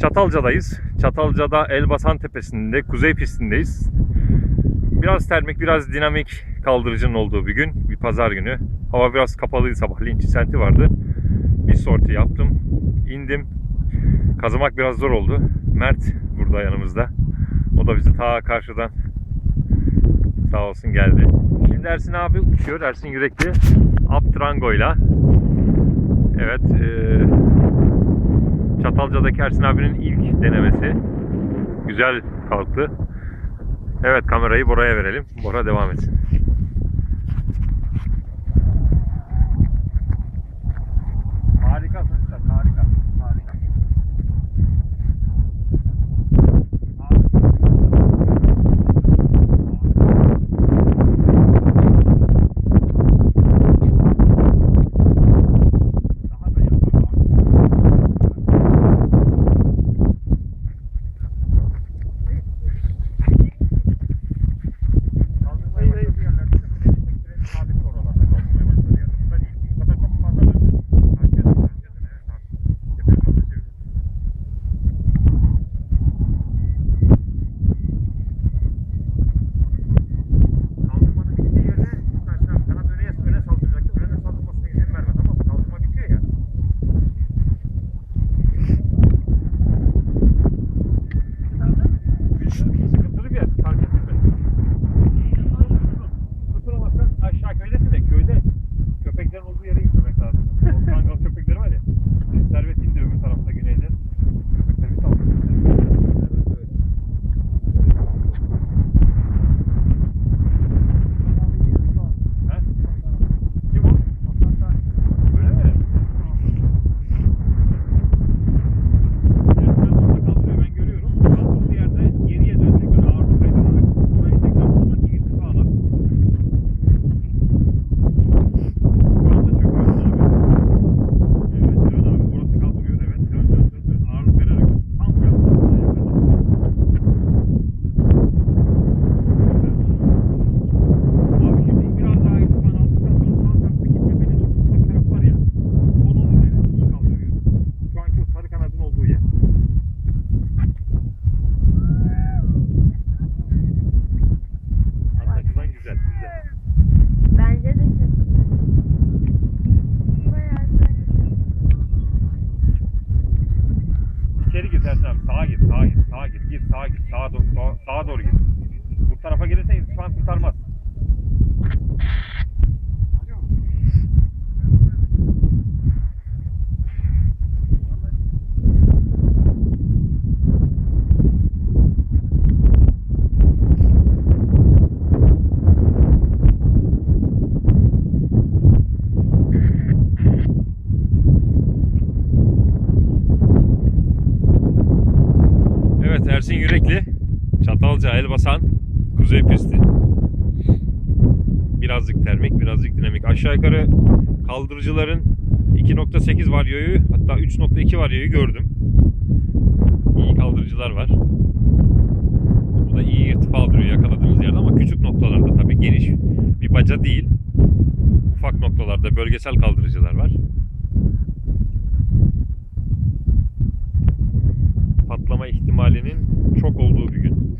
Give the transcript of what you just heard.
Çatalca'dayız. Çatalca'da Elbasan Tepesi'nde, kuzey pistindeyiz. Biraz termik, biraz dinamik kaldırıcının olduğu bir gün, bir pazar günü. Hava biraz kapalıydı sabahleyin, çisenti vardı. Bir sorti yaptım, indim. Kazımak biraz zor oldu. Mert burada yanımızda. O da bizi ta karşıdan sağ olsun geldi. Şimdi Ersin abi uçuyor. Ersin Yürekli. Aptrango'yla. Evet. eee Çatalca'daki Ersin abinin ilk denemesi. Güzel kalktı. Evet kamerayı Bora'ya verelim. Bora devam etsin. Harika Ersin Yürekli. Çatalca Elbasan. Kuzey pisti. Birazcık termik, birazcık dinamik. Aşağı yukarı kaldırıcıların 2.8 varyoyu hatta 3.2 varyoyu gördüm. İyi kaldırıcılar var. Bu da iyi irtifa aldırıyor yakaladığımız yerde ama küçük noktalarda tabii geniş bir baca değil. Ufak noktalarda bölgesel kaldırıcılar var. Patlama ihtimalinin çok olduğu bir gün.